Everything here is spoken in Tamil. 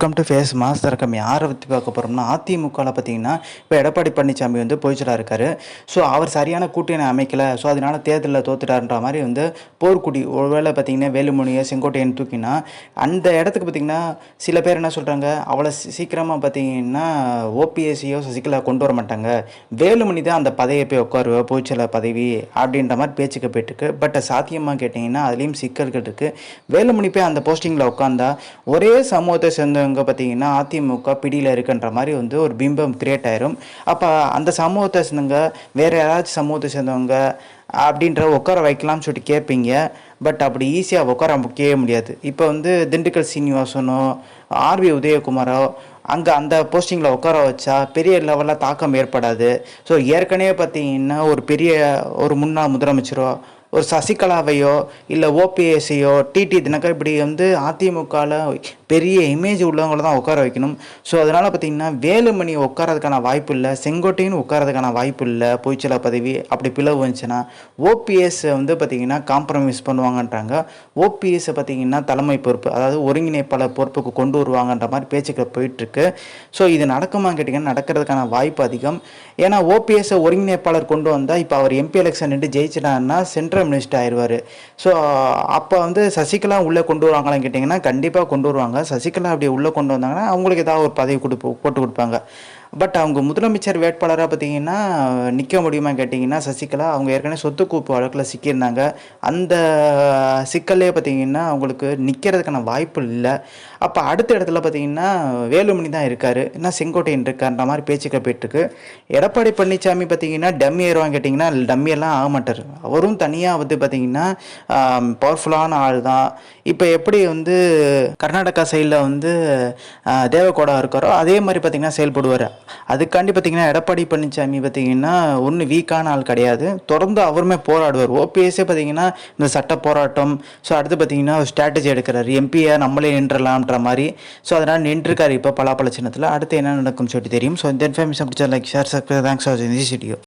வெல்கம் டு ஃபேஸ் மாஸ்டர் தரக்கம் யாரை பற்றி பார்க்க போகிறோம்னா அதிமுகவில் பார்த்தீங்கன்னா இப்போ எடப்பாடி பழனிசாமி வந்து போய்ச்சலாக இருக்காரு. ஸோ அவர் சரியான கூட்டணி அமைக்கலை. ஸோ அதனால தேர்தலில் தோத்துட்டாருன்ற மாதிரி வந்து போர்க்குடி ஒருவேளை பார்த்தீங்கன்னா வேலுமணியை செங்கோட்டையன் தூக்கினா அந்த இடத்துக்கு பார்த்தீங்கன்னா சில பேர் என்ன சொல்கிறாங்க அவ்வளோ சீக்கிரமாக பார்த்தீங்கன்னா ஓபிஎஸ்சியோ சசிகலா கொண்டு வர மாட்டாங்க. வேலுமணி தான் அந்த பதவியை போய் உட்காருவா போய்ச்சல பதவி அப்படின்ற மாதிரி பேச்சுக்கு போயிட்டுருக்கு. பட் சாத்தியமாக கேட்டிங்கன்னா அதுலேயும் சிக்கல்கள் இருக்குது வேலுமணி போய் அந்த போஸ்டிங்கில் உட்காந்தா ஒரே சமூகத்தை சேர்ந்தவங்க பார்த்தீங்கன்னா அதிமுக பிடியில் இருக்குன்ற மாதிரி வந்து ஒரு பிம்பம் கிரியேட் ஆயிரும். அப்போ அந்த சமூகத்தை சேர்ந்தவங்க வேறு யாராச்சும் சமூகத்தை சேர்ந்தவங்க அப்படின்ற உட்கார வைக்கலாம்னு சொல்லிட்டு கேட்பீங்க பட் அப்படி ஈஸியாக உட்கார வைக்கவே முடியாது. இப்போ வந்து திண்டுக்கல் சீனிவாசனோ ஆர்வி உதயகுமாரோ அங்கே அந்த போஸ்டிங்கில் உட்கார வச்சா பெரிய லெவலில் தாக்கம் ஏற்படாது. ஸோ ஏற்கனவே பார்த்தீங்கன்னா ஒரு பெரிய ஒரு முன்னாள் முதலமைச்சரோ ஒரு சசிகலாவையோ இல்லை ஓபிஎஸ்சியோ டிடி தினகர் இப்படி வந்து அதிமுகவில் பெரிய இமேஜ் உள்ளவங்கள தான் உட்கார வைக்கணும். ஸோ அதனால் பார்த்தீங்கன்னா வேலுமணி உட்காரதுக்கான வாய்ப்பு இல்லை செங்கோட்டையும் உட்காரதுக்கான வாய்ப்பு இல்லை பொய்ச்சல பதவி அப்படி பிளவு வந்துச்சுன்னா ஓபிஎஸ் வந்து பார்த்தீங்கன்னா காம்ப்ரமைஸ் பண்ணுவாங்கன்றாங்க. ஓபிஎஸ்ஸை பார்த்தீங்கன்னா தலைமை பொறுப்பு அதாவது ஒருங்கிணைப்பாளர் பொறுப்புக்கு கொண்டு வருவாங்கன்ற மாதிரி பேச்சுக்கள் போயிட்டுருக்கு. ஸோ இது நடக்குமா கேட்டிங்கன்னா நடக்கிறதுக்கான வாய்ப்பு அதிகம். ஏன்னா ஓபிஎஸ்ஸை ஒருங்கிணைப்பாளர் கொண்டு வந்தால் இப்போ அவர் எம்பி எலெக்ஷன் நின்று ஜெயிச்சிட்டாருன்னா சென்ட்ரல் மினிஸ்டர் ஆயிடுவார் ஸோ அப்போ வந்து சசிகலா உள்ளே கொண்டு வருவாங்களான்னு கேட்டிங்கன்னா கண்டிப்பாக கொண்டு வருவாங்க. சசிகலா அப்படி உள்ளே கொண்டு வந்தாங்கன்னா அவங்களுக்கு ஏதாவது ஒரு பதவி கொடுப்பு போட்டு கொடுப்பாங்க. பட் அவங்க முதலமைச்சர் வேட்பாளராக பார்த்தீங்கன்னா நிற்க முடியுமா கேட்டிங்கன்னா சசிகலா அவங்க ஏற்கனவே சொத்து கூப்பு வழக்கில் சிக்கியிருந்தாங்க. அந்த சிக்கல்லே பார்த்தீங்கன்னா அவங்களுக்கு நிற்கிறதுக்கான வாய்ப்பு இல்லை. அப்போ அடுத்த இடத்துல பார்த்தீங்கன்னா வேலுமணி தான் இருக்கார். என்ன செங்கோட்டையன் இருக்கார்ன்ற மாதிரி பேச்சுக்கள் போயிட்டுருக்கு. எடப்பாடி பழனிசாமி பார்த்தீங்கன்னா டம்மி ஏறுவாங்க கேட்டிங்கன்னா டம்மியெல்லாம் ஆக மாட்டார். அவரும் தனியாக வந்து பார்த்தீங்கன்னா பவர்ஃபுல்லான ஆள் தான். இப்போ எப்படி வந்து கர்நாடகா சைடில் வந்து தேவகோடா இருக்காரோ அதே மாதிரி பார்த்தீங்கன்னா செயல்படுவார். அதுக்காண்டி பார்த்தீங்கன்னா எடப்பாடி பழனிசாமி பார்த்தீங்கன்னா ஒன்று வீக்கான ஆள் கிடையாது. தொடர்ந்து அவருமே போராடுவார். ஓபிஎஸ்ஸே பார்த்தீங்கன்னா இந்த சட்ட போராட்டம் ஸோ அடுத்து பார்த்தீங்கன்னா ஸ்ட்ராட்டஜி எடுக்கிறார். எம்பியை நம்மளே நின்றலாம்ன்ற மாதிரி. ஸோ அதனால் நின்றுருக்காரு இப்போ பலாப்பழ சின்னத்தில் அடுத்து என்ன நடக்கும் சொல்லிட்டு தெரியும். ஸோ இந்த இன்ஃபர்மேஷன் பிடிச்சா like share subscribe thanks for this video